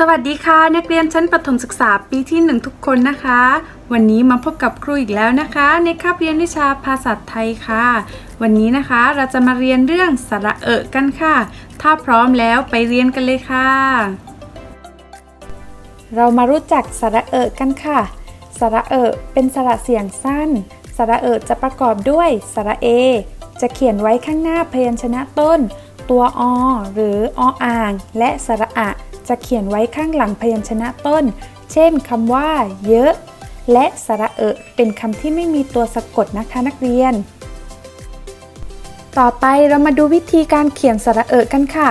สวัสดีค่ะ นักเรียนชั้นประถมศึกษาปีที่ 1 ทุกคนนะคะ วันนี้มาพบกับครูอีกแล้วนะคะ ในคาบเรียนวิชาภาษาไทยค่ะ วันนี้นะคะเราจะมาเรียนเรื่องสระเอะกันค่ะ ถ้าพร้อมแล้วไปเรียนกันเลยค่ะ เรามารู้จักสระเอะกันค่ะ สระเอะเป็นสระเสียงสั้น สระเอะจะประกอบด้วยสระเอ จะเขียนไว้ข้างหน้าพยัญชนะต้น ตัวอ หรือออ่าง และสระอะ จะเขียนไว้ข้างหลังพยัญชนะต้น เช่นคำว่า เยอะ และสระเอะ เป็นคำที่ไม่มีตัวสะกดนะคะนักเรียน ต่อไปเรามาดูวิธีการเขียนสระเอะกันค่ะ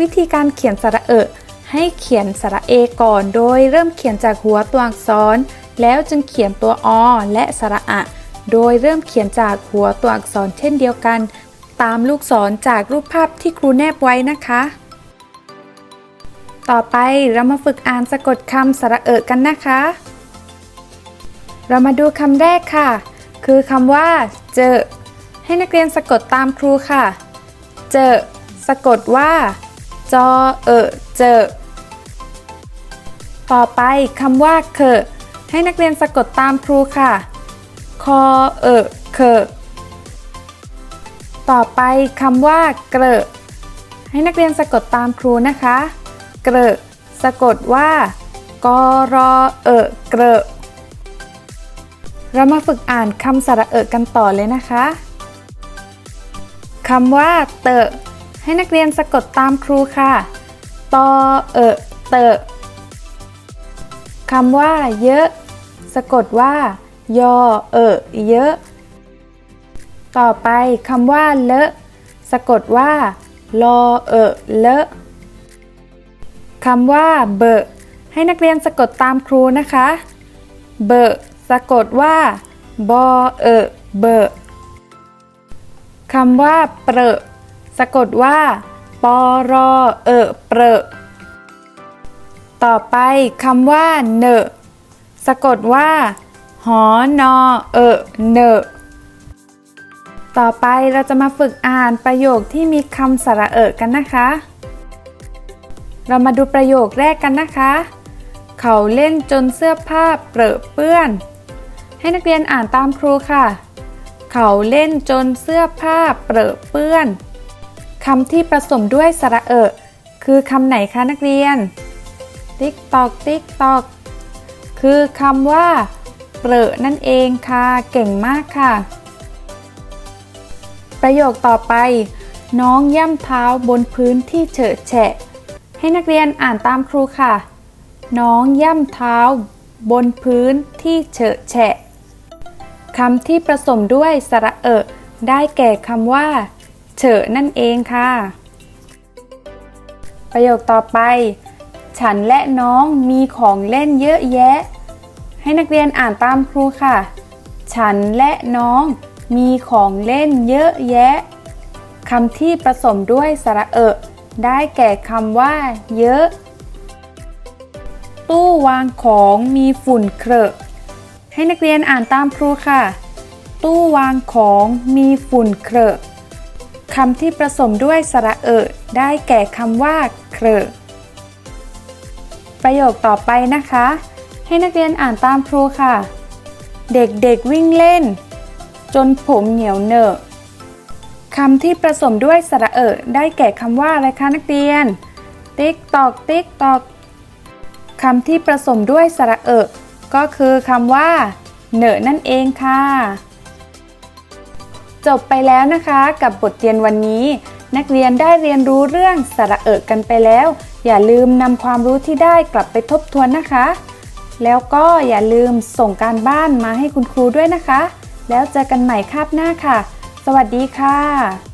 วิธีการเขียนสระเอะให้เขียนสระเอก่อน โดยเริ่มเขียนจากหัวตัวอักษร แล้วจึงเขียนตัวอและสระอะ โดยเริ่มเขียนจากหัวตัวอักษรเช่นเดียวกัน ตามลูกศรจากรูปภาพที่ครูแนบไว้นะคะ ต่อไปเรามาฝึกอ่านสะกดคำสระเอะกันนะคะ เรามาดูคำแรกค่ะ คือคำว่า เจอ ให้นักเรียนสะกดตามครูค่ะ เจอ สะกดว่า จอเอะเจอ ต่อไปคำว่าเคอให้นักเรียนสะกดตามครูค่ะ คอเอะเคอต่อไปคำว่าเกลอะให้นักเรียนสะกดตามครูนะคะ เกลอะสะกดว่ากรอเอะเกลอเรามาฝึกอ่านคำสระเอะกันต่อเลยนะคะคำว่าเตะให้นักเรียนสะกดตามครูค่ะ ตอเอะเตะคำว่าเยอะ สะกดว่า ยอเอะเยอะ ต่อไปคำว่าเลอะ สะกดว่า ลอเอะเลอะ คำว่าเบอะให้นักเรียนสะกดตามครูนะคะ เบอะสะกดว่าบอเอะเบอะคำว่าเปรอะสะกดว่าปอรอเอะเปรอะต่อไปคำว่าเนอะสะกดว่า หอนอเอะเนอะต่อไปเราจะมาฝึกอ่านประโยคที่มีคำสระเอะกันนะคะ เรามาดูประโยคแรกกันนะคะ เขาเล่นจนเสื้อผ้าเปรอะเปื้อน ให้นักเรียนอ่านตามครูค่ะ เขาเล่นจนเสื้อผ้าเปรอะเปื้อนคำที่ผสมด้วยสระเอะคือคำไหนคะนักเรียน ติ๊กตอกติ๊กตอกคือคำว่า เปรอะนั่นเองค่ะ เก่งมากค่ะ ประโยคต่อไป น้องย่ำเท้าบนพื้นที่เฉอะแฉะ ให้นักเรียนอ่านตามครูค่ะ น้องย่ำเท้า บนพื้นที่เฉอะแฉะคำที่ผสมด้วยสระเอะได้แก่คำว่า เฉอะนั่นเองค่ะ ประโยคต่อไป ฉันและน้องมีของเล่นเยอะแยะ ให้นักเรียนอ่านตามครูค่ะ ฉันและน้องมีของเล่นเยอะแยะคำที่ผสมด้วยสระเอะ ได้แก่คำว่า เยอะ ตู้วางของมีฝุ่นเครอะให้นักเรียนอ่านตามครูค่ะ ตู้วางของมีฝุ่นเครอะคำที่ผสมด้วยสระเอะได้แก่คำว่าเครอะประโยคต่อไปนะคะ ให้นักเรียนอ่านตามครูค่ะ เด็กๆวิ่งเล่น จนผมเหนียวเนอะ คำที่ผสมด้วยสระเอะได้แก่คำว่าอะไรคะนักเรียน ติ๊กตอกติ๊กตอกคำที่ผสมด้วยสระเอะก็คือคำว่าเหนอนั่นเองค่ะ จบไปแล้วนะคะกับบทเรียนวันนี้ นักเรียนได้เรียนรู้เรื่องสระเอะกันไปแล้ว อย่าลืมนำความรู้ที่ได้กลับไปทบทวนนะคะ แล้วก็อย่าลืมส่งการบ้านมาให้คุณครูด้วยนะคะ แล้วเจอกันใหม่คาบหน้าค่ะ สวัสดีค่ะ